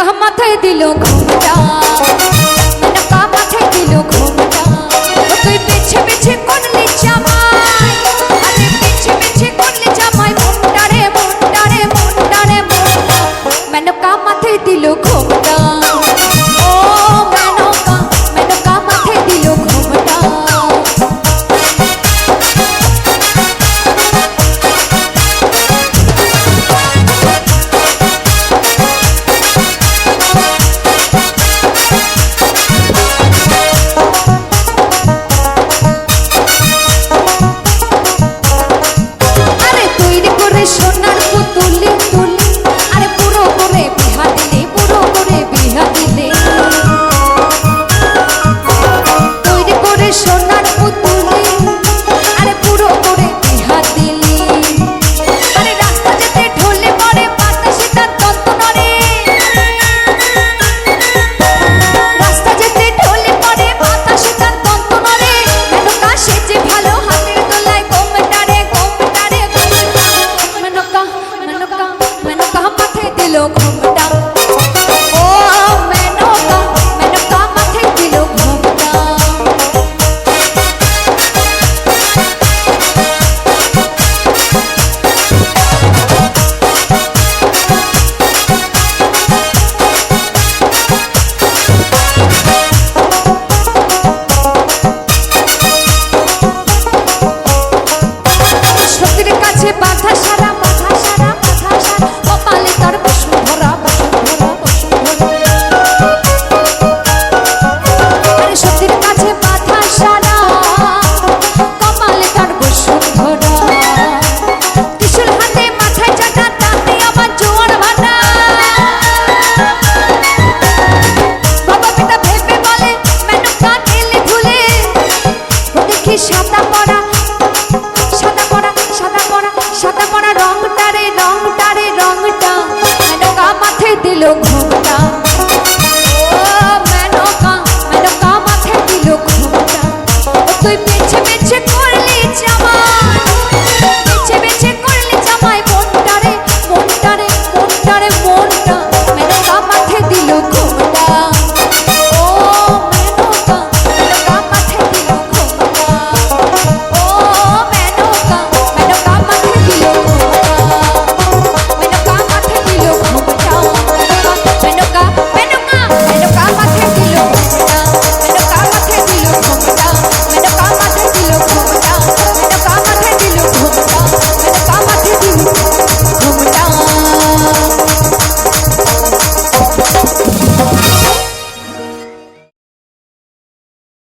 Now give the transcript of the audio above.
कह मत दिलो घूमता। সাদা পড়া, সাদা রে, রংটা রে, রংটা। মেনকা মাথায় দিল ঘুমটা। মেনকা মাথায় দিল ঘুমটা। তুই পেছে পেছে